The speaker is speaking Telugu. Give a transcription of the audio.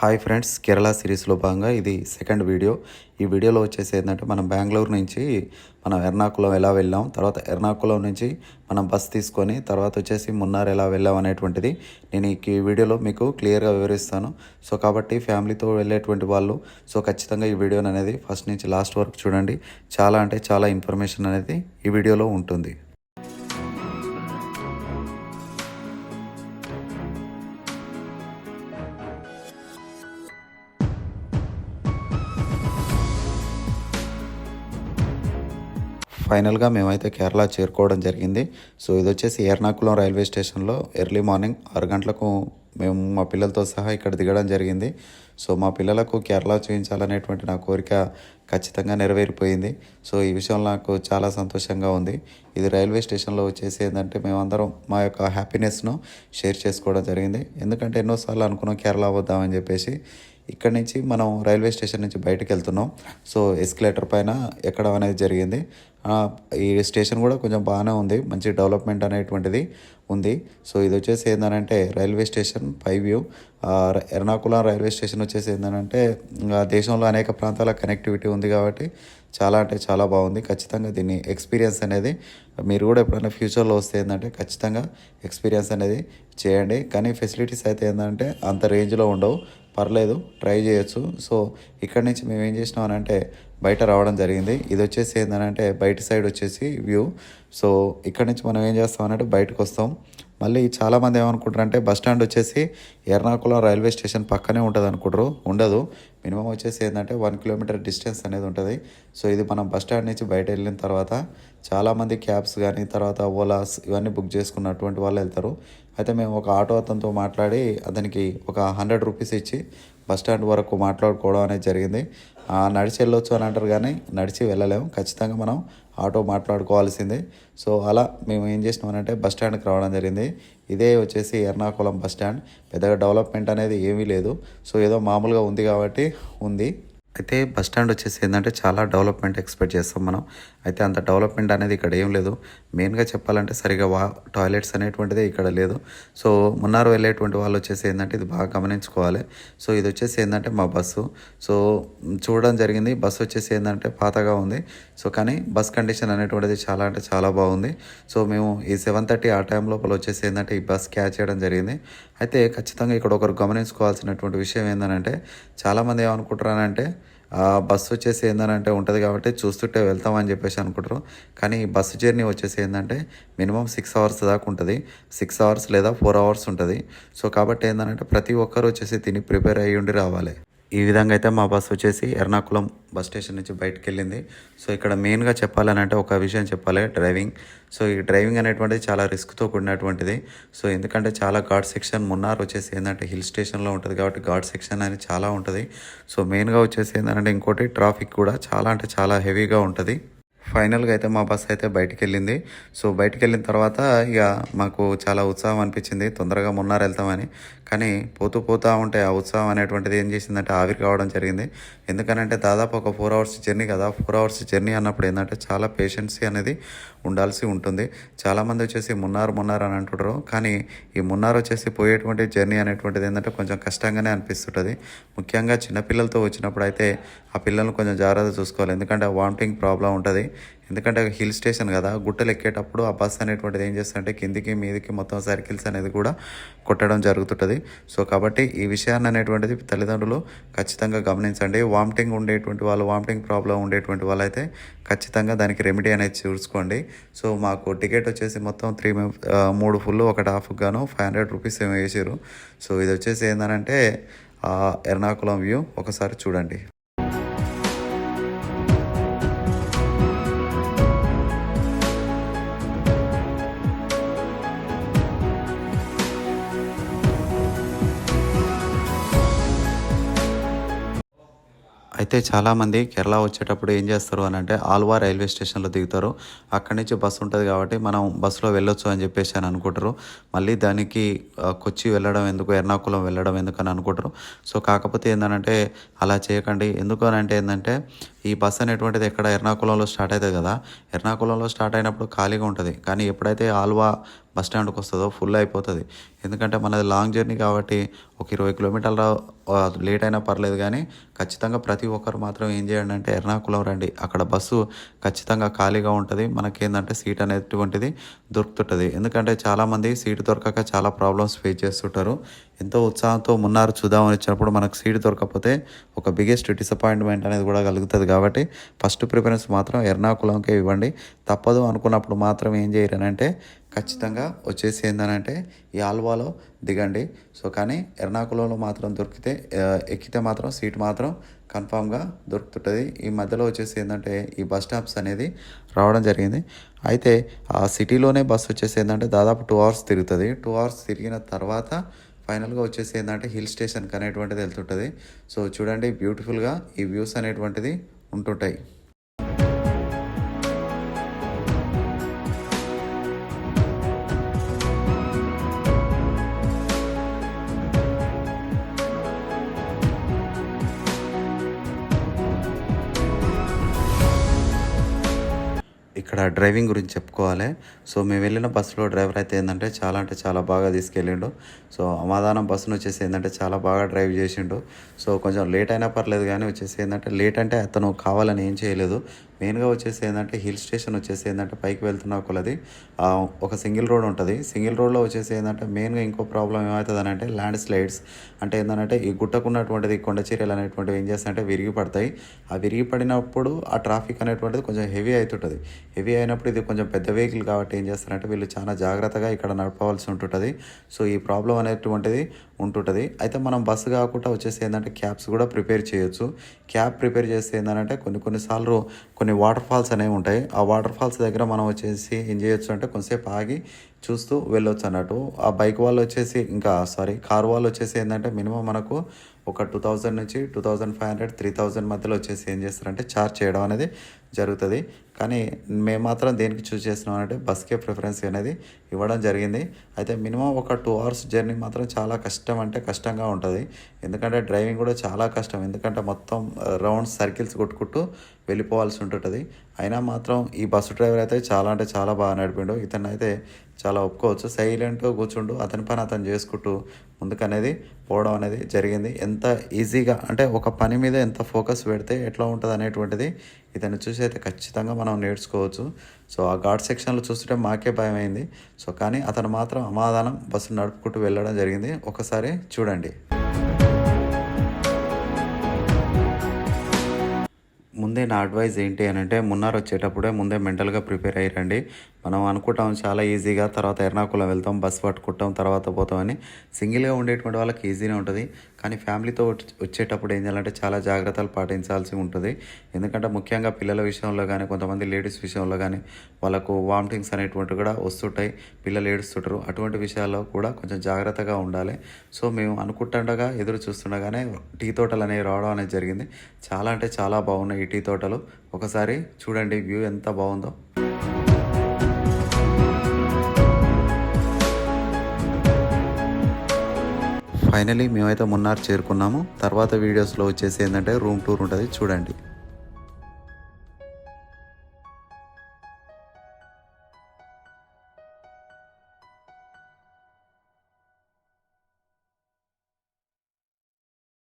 హాయ్ ఫ్రెండ్స్ కేరళ సిరీస్లో భాగంగా ఇది సెకండ్ వీడియో. ఈ వీడియోలో వచ్చేసి ఏంటంటే మనం బెంగళూరు నుంచి మనం ఎర్నాకుళం ఎలా వెళ్ళాం తర్వాత ఎర్నాకుళం నుంచి మనం బస్ తీసుకొని తర్వాత వచ్చేసి మున్నార్ ఎలా వెళ్ళాం అనేటువంటిది నేను ఈ వీడియోలో మీకు క్లియర్గా వివరిస్తాను. సో కాబట్టి ఫ్యామిలీతో వెళ్ళేటువంటి వాళ్ళు సో ఖచ్చితంగా ఈ వీడియోని అనేది ఫస్ట్ నుంచి లాస్ట్ వరకు చూడండి. చాలా అంటే చాలా ఇన్ఫర్మేషన్ అనేది ఈ వీడియోలో ఉంటుంది. ఫైనల్గా మేమైతే కేరళ చేరుకోవడం జరిగింది. సో ఇది వచ్చేసి ఎర్నాకుళం రైల్వే స్టేషన్లో ఎర్లీ మార్నింగ్ ఆరు గంటలకు మేము మా పిల్లలతో సహా ఇక్కడ దిగడం జరిగింది. సో మా పిల్లలకు కేరళ చూపించాలనేటువంటి నా కోరిక ఖచ్చితంగా నెరవేరిపోయింది. సో ఈ విషయంలో నాకు చాలా సంతోషంగా ఉంది. ఇది రైల్వే స్టేషన్లో వచ్చేసి ఏంటంటే మేమందరం మా యొక్క హ్యాపీనెస్ను షేర్ చేసుకోవడం జరిగింది. ఎందుకంటే ఎన్నోసార్లు అనుకున్నాం కేరళ వద్దామని చెప్పేసి. ఇక్కడ నుంచి మనం రైల్వే స్టేషన్ నుంచి బయటకు వెళ్తున్నాం సో ఎస్కలేటర్ పైన ఎక్కడం అనేది జరిగింది. ఈ స్టేషన్ కూడా కొంచెం బాగానే ఉంది. మంచి డెవలప్మెంట్ అనేటువంటిది ఉంది. సో ఇది వచ్చేసి ఏంటంటే రైల్వే స్టేషన్ పై view. Ernakulam Ernakulam railway station వచ్చేసి ఏంటంటే దేశంలో అనేక ప్రాంతాల కనెక్టివిటీ ఉంది కాబట్టి చాలా అంటే చాలా బాగుంది. ఖచ్చితంగా దీన్ని ఎక్స్పీరియన్స్ అనేది మీరు కూడా ఎప్పుడైనా ఫ్యూచర్లో వస్తే ఏంటంటే ఖచ్చితంగా ఎక్స్పీరియన్స్ అనేది చేయండి. కానీ ఫెసిలిటీస్ అయితే ఏంటంటే అంత రేంజ్లో ఉండవు. పర్లేదు ట్రై చేయొచ్చు. సో ఇక్కడ నుంచి మేము ఏం చేసినాం అని అంటే బయట రావడం జరిగింది. ఇది వచ్చేసి ఏంటంటే బయట సైడ్ వచ్చేసి వ్యూ. సో ఇక్కడ నుంచి మనం ఏం చేస్తాం అంటే బయటకు వస్తాం. మళ్ళీ చాలామంది ఏమనుకుంటారు అంటే బస్ స్టాండ్ వచ్చేసి ఎర్నాకుళం రైల్వే స్టేషన్ పక్కనే ఉంటుంది అనుకుంటారు. ఉండదు. మినిమం వచ్చేసి ఏంటంటే వన్ కిలోమీటర్ డిస్టెన్స్ అనేది ఉంటుంది. సో ఇది మనం బస్ స్టాండ్ నుంచి బయట వెళ్ళిన తర్వాత చాలామంది క్యాబ్స్ కానీ తర్వాత ఓలాస్ ఇవన్నీ బుక్ చేసుకున్నటువంటి వాళ్ళు వెళ్తారు. అయితే మేము ఒక ఆటో అతనితో మాట్లాడి అతనికి ఒక హండ్రెడ్ రూపీస్ ఇచ్చి బస్ స్టాండ్ వరకు మాట్లాడుకోవడం అనేది జరిగింది. ఆ, నడిచి వెళ్ళొచ్చు అని అంటారు కానీ నడిచి వెళ్ళలేము. ఖచ్చితంగా మనం ఆటో మాట్లాడుకోవాల్సిందే. సో అలా మేము ఏం చేసినామనంటే బస్ స్టాండ్కి రావడం జరిగింది. ఇదే వచ్చేసి ఎర్నాకుళం బస్ స్టాండ్. పెద్దగా డెవలప్మెంట్ అనేది ఏమీ లేదు. సో ఏదో మామూలుగా ఉంది కాబట్టి ఉంది. అయితే బస్ స్టాండ్ వచ్చేసి ఏంటంటే చాలా డెవలప్మెంట్ ఎక్స్పెక్ట్ చేస్తాం మనం. అయితే అంత డెవలప్మెంట్ అనేది ఇక్కడ ఏం లేదు. మెయిన్గా చెప్పాలంటే సరిగా వా టాయిలెట్స్ అనేటువంటిది ఇక్కడ లేదు. సో మున్నారు వెళ్ళేటువంటి వాళ్ళు వచ్చేసి ఏంటంటే ఇది బాగా గమనించుకోవాలి. సో ఇది వచ్చేసి ఏంటంటే మా బస్సు. సో చూడడం జరిగింది. బస్సు వచ్చేసి ఏంటంటే పాతగా ఉంది. సో కానీ బస్ కండిషన్ అనేటువంటిది చాలా అంటే చాలా బాగుంది. సో మేము ఈ సెవెన్ థర్టీ ఆ టైం లోపల వచ్చేసి ఏంటంటే ఈ బస్ క్యాచ్ చేయడం జరిగింది. అయితే ఖచ్చితంగా ఇక్కడ ఒకరు గమనించుకోవాల్సినటువంటి విషయం ఏంటంటే చాలామంది ఏమనుకుంటారనంటే బస్సు వచ్చేసి ఏంటంటే ఉంటుంది కాబట్టి చూస్తుంటే వెళ్తామని చెప్పేసి అనుకుంటారు. కానీ ఈ బస్సు జర్నీ వచ్చేసి ఏంటంటే మినిమం సిక్స్ అవర్స్ దాకా ఉంటుంది. సిక్స్ అవర్స్ లేదా ఫోర్ అవర్స్ ఉంటుంది. సో కాబట్టి ఏంటంటే ప్రతి ఒక్కరు వచ్చేసి తిని ప్రిపేర్ అయ్యి ఉండి రావాలి. ఈ విధంగా అయితే మా బస్ వచ్చేసి ఎర్నాకుళం బస్ స్టేషన్ నుంచి బయటకు వెళ్ళింది సో ఇక్కడ మెయిన్గా చెప్పాలని అంటే ఒక విషయం చెప్పాలి డ్రైవింగ్. సో ఈ డ్రైవింగ్ అనేటువంటిది చాలా రిస్క్తో కూడినటువంటిది. సో ఎందుకంటే చాలా ఘాట్ సెక్షన్ మున్నార్ వచ్చేసి ఏంటంటే హిల్ స్టేషన్లో ఉంటుంది కాబట్టి ఘాట్ సెక్షన్ అనేది చాలా ఉంటుంది. సో మెయిన్గా వచ్చేసి ఏంటంటే ఇంకోటి ట్రాఫిక్ కూడా చాలా అంటే చాలా హెవీగా ఉంటుంది. ఫైనల్గా అయితే మా బస్ అయితే బయటికి వెళ్ళింది సో బయటికి వెళ్ళిన తర్వాత ఇక మాకు చాలా ఉత్సాహం అనిపించింది. తొందరగా మున్నార్ వెళ్తామని. కానీ పోతూ పోతూ ఉంటే ఆ ఉత్సాహం అనేటువంటిది ఏం చేసిందంటే ఆవిరి కావడం జరిగింది. ఎందుకనంటే దాదాపు ఒక ఫోర్ అవర్స్ జర్నీ కదా. ఫోర్ అవర్స్ జర్నీ అన్నప్పుడు ఏంటంటే చాలా పేషెన్సీ అనేది ఉండాల్సి ఉంటుంది. చాలామంది వచ్చేసి మున్నారు మున్నారు అని అంటుంటారు కానీ ఈ మున్నారు వచ్చేసి పోయేటువంటి జర్నీ అనేటువంటిది ఏంటంటే కొంచెం కష్టంగానే అనిపిస్తుంటుంది. ముఖ్యంగా చిన్నపిల్లలతో వచ్చినప్పుడు అయితే ఆ పిల్లల్ని కొంచెం జాగ్రత్త చూసుకోవాలి. ఎందుకంటే వామిటింగ్ ప్రాబ్లం ఉంటుంది. ఎందుకంటే హిల్ స్టేషన్ కదా గుట్టలు ఎక్కేటప్పుడు ఆ బస్ అనేటువంటిది ఏం చేస్తుందంటే కిందికి మీదికి మొత్తం సర్కిల్స్ అనేది కూడా కొట్టడం జరుగుతుంటుంది. సో కాబట్టి ఈ విషయాన్ని అనేటువంటిది తల్లిదండ్రులు ఖచ్చితంగా గమనించండి. వామిటింగ్ ఉండేటువంటి వాళ్ళు వామిటింగ్ ప్రాబ్లం ఉండేటువంటి వాళ్ళైతే ఖచ్చితంగా దానికి రెమెడీ అనేది చూసుకోండి. సో మాకు టికెట్ వచ్చేసి మొత్తం త్రీ మూడు ఫుల్ ఒకటి హాఫ్ గాను ఫైవ్ హండ్రెడ్ రూపీస్ ఏమో వేసారు సో ఇది వచ్చేసి ఏంటంటే ఎర్నాకుళం వ్యూ. ఒకసారి చూడండి. అయితే చాలామంది కేరళ వచ్చేటప్పుడు ఏం చేస్తారు అని అంటే ఆల్వా రైల్వే స్టేషన్లో దిగుతారు. అక్కడి నుంచి బస్సు ఉంటుంది కాబట్టి మనం బస్సులో వెళ్ళొచ్చు అని చెప్పేసి అని అనుకుంటారు. మళ్ళీ దానికి కొచ్చి వెళ్ళడం ఎందుకు ఎర్నాకులం వెళ్ళడం ఎందుకు అని అనుకుంటారు. సో కాకపోతే ఏంటంటే అలా చేయకండి. ఎందుకు అని అంటే ఏంటంటే ఈ బస్ అనేటువంటిది ఎక్కడ ఎర్నాకుళంలో స్టార్ట్ అవుతుంది కదా ఎర్నాకుళంలో స్టార్ట్ అయినప్పుడు ఖాళీగా ఉంటుంది. కానీ ఎప్పుడైతే ఆల్వా బస్ స్టాండ్కి వస్తుందో ఫుల్ అయిపోతుంది. ఎందుకంటే మనది లాంగ్ జర్నీ కాబట్టి ఒక ఇరవై కిలోమీటర్ల లేట్ అయినా పర్లేదు కానీ ఖచ్చితంగా ప్రతి ఒక్కరు మాత్రం ఏం చేయండి అంటే ఎర్నాకుళం రండి. అక్కడ బస్సు ఖచ్చితంగా ఖాళీగా ఉంటుంది. మనకేందంటే సీట్ అనేటువంటిది దొరుకుతుంటుంది. ఎందుకంటే చాలామంది సీట్ దొరకక చాలా ప్రాబ్లమ్స్ ఫేస్ చేస్తుంటారు. ఎంతో ఉత్సాహంతో మున్నారు చూద్దామని వచ్చినప్పుడు మనకు సీట్ దొరకకపోతే ఒక బిగ్గెస్ట్ డిసప్పాయింట్మెంట్ అనేది కూడా కలుగుతుంది కాబట్టి ఫస్ట్ ప్రిఫరెన్స్ మాత్రం ఎర్నాకుళంకే ఇవ్వండి. తప్పదు అనుకున్నప్పుడు మాత్రం ఏం చేయరనంటే ఖచ్చితంగా వచ్చేసి ఏంటనంటే ఈ ఆల్వాలో దిగండి. సో కానీ ఎర్నాకుళంలో మాత్రం దొరికితే ఎక్కితే మాత్రం సీట్ మాత్రం కన్ఫామ్గా దొరుకుతుంటుంది. ఈ మధ్యలో వచ్చేసి ఏంటంటే ఈ బస్ స్టాప్స్ అనేది రావడం జరిగింది. అయితే ఆ సిటీలోనే బస్ వచ్చేసి ఏంటంటే దాదాపు టూ అవర్స్ తిరుగుతుంది. టూ అవర్స్ తిరిగిన తర్వాత ఫైనల్గా వచ్చేసి ఏంటంటే హిల్ స్టేషన్కి అనేటువంటిది వెళ్తుంటుంది. సో చూడండి బ్యూటిఫుల్గా ఈ వ్యూస్ అనేటువంటిది ఉంటుంటాయి. ఇక్కడ డ్రైవింగ్ గురించి చెప్పుకోవాలి. సో మేము వెళ్ళిన బస్సులో డ్రైవర్ అయితే ఏంటంటే చాలా అంటే చాలా బాగా తీసుకెళ్ళిండు. సో అమాదానం బస్సును వచ్చేసి ఏంటంటే చాలా బాగా డ్రైవ్ చేసిండు. సో కొంచెం లేట్ అయినా పర్లేదు కానీ వచ్చేసి ఏంటంటే లేట్ అంటే అతను కావాలని ఏం చేయలేదు. మెయిన్గా వచ్చేసి ఏంటంటే హిల్ స్టేషన్ వచ్చేసి ఏంటంటే పైకి వెళ్తున్న కొలది ఒక సింగిల్ రోడ్ ఉంటుంది. సింగిల్ రోడ్లో వచ్చేసి ఏంటంటే మెయిన్గా ఇంకో ప్రాబ్లం ఏమవుతుంది అంటే ల్యాండ్ స్లైడ్స్. అంటే ఏంటంటే ఈ గుట్టకున్నటువంటిది కొండ చీరలు అనేటువంటివి ఏం చేస్తాయంటే విరిగి పడతాయి. ఆ విరిగి పడినప్పుడు ఆ ట్రాఫిక్ అనేటువంటిది కొంచెం హెవీ అవుతుంటుంది. హెవీ అయినప్పుడు ఇది కొంచెం పెద్ద వెహికల్ కాబట్టి ఏం చేస్తారంటే వీళ్ళు చాలా జాగ్రత్తగా ఇక్కడ నడపవలసి ఉంటుంటుంది. సో ఈ ప్రాబ్లం అనేటువంటిది ఉంటుంటుంది. అయితే మనం బస్సు కాకుండా వచ్చేసి ఏంటంటే క్యాబ్స్ కూడా ప్రిపేర్ చేయొచ్చు. క్యాబ్ ప్రిపేర్ చేస్తే ఏంటంటే కొన్ని కొన్నిసార్లు కొన్ని వాటర్ ఫాల్స్ అనేవి ఉంటాయి. ఆ వాటర్ ఫాల్స్ దగ్గర మనం వచ్చేసి ఏం చేయొచ్చు అంటే కొంతసేపు ఆగి చూస్తూ వెళ్ళొచ్చు అన్నట్టు. ఆ బైక్ వాళ్ళు వచ్చేసి ఇంకా సారీ కార్ వాళ్ళు వచ్చేసి ఏంటంటే మినిమం మనకు ఒక టూ థౌజండ్ నుంచి two thousand five hundred three thousand మధ్యలో వచ్చేసి ఏం చేస్తారంటే చార్జ్ చేయడం అనేది జరుగుతుంది. కానీ మేము మాత్రం దేనికి చూస్ చేస్తున్నాం అంటే బస్కే ప్రిఫరెన్స్ అనేది ఇవ్వడం జరిగింది. అయితే మినిమం ఒక టూ అవర్స్ జర్నీ మాత్రం చాలా కష్టం. కష్టం అంటే కష్టంగా ఉంటుంది. ఎందుకంటే డ్రైవింగ్ కూడా చాలా కష్టం. ఎందుకంటే మొత్తం uh, రౌండ్ సర్కిల్స్ కొట్టుకుంటూ వెళ్ళిపోవాల్సి ఉంటుంటుంది. అయినా మాత్రం ఈ బస్సు డ్రైవర్ అయితే చాలా అంటే చాలా బాగా నడిపిండు. ఇతను అయితే చాలా ఒప్పుకోవచ్చు. సైలెంట్గా కూర్చుండు అతని పని అతను చేసుకుంటూ ముందుకనేది పోవడం అనేది జరిగింది. ఎంత ఈజీగా అంటే ఒక పని మీద ఎంత ఫోకస్ పెడితే ఎట్లా ఉంటుంది అనేటువంటిది ఇతను చూసి అయితే ఖచ్చితంగా మనం నేర్చుకోవచ్చు. సో ఆ ఘాట్ సెక్షన్లో చూస్తుంటే మాకే భయం అయింది సో కానీ అతను మాత్రం అమాధానం బస్సు నడుపుకుంటూ వెళ్ళడం జరిగింది. ఒకసారి చూడండి. ముందే నా అడ్వైజ్ ఏంటి అని అంటే మున్నార్ వచ్చేటప్పుడే ముందే మెంటల్గా ప్రిపేర్ అయ్యారండి మనం అనుకుంటాం చాలా ఈజీగా తర్వాత ఎర్నాకుళం వెళ్తాం బస్ పట్టుకుంటాం తర్వాత పోతామని సింగిల్గా ఉండేటువంటి వాళ్ళకి ఈజీనే ఉంటుంది. కానీ ఫ్యామిలీతో వచ్చేటప్పుడు ఏం చేయాలంటే చాలా జాగ్రత్తలు పాటించాల్సి ఉంటుంది. ఎందుకంటే ముఖ్యంగా పిల్లల విషయంలో కానీ కొంతమంది లేడీస్ విషయంలో కానీ వాళ్ళకు వామిటింగ్స్ అనేటువంటివి కూడా వస్తుంటాయి. పిల్లలు ఏడుస్తుంటారు. అటువంటి విషయాల్లో కూడా కొంచెం జాగ్రత్తగా ఉండాలి. సో మేము అనుకుంటుండగా ఎదురు చూస్తుండగానే టీ తోటలు అనేవి రావడం అనేది జరిగింది. చాలా అంటే చాలా బాగున్నాయి ఈ టీ తోటలు. ఒకసారి చూడండి వ్యూ ఎంత బాగుందో. ఫైనలీ మేమైతే మున్నార్ చేరుకున్నాము. తర్వాత వీడియోస్లో వచ్చేసి ఏంటంటే రూమ్ టూర్ ఉంటుంది. చూడండి.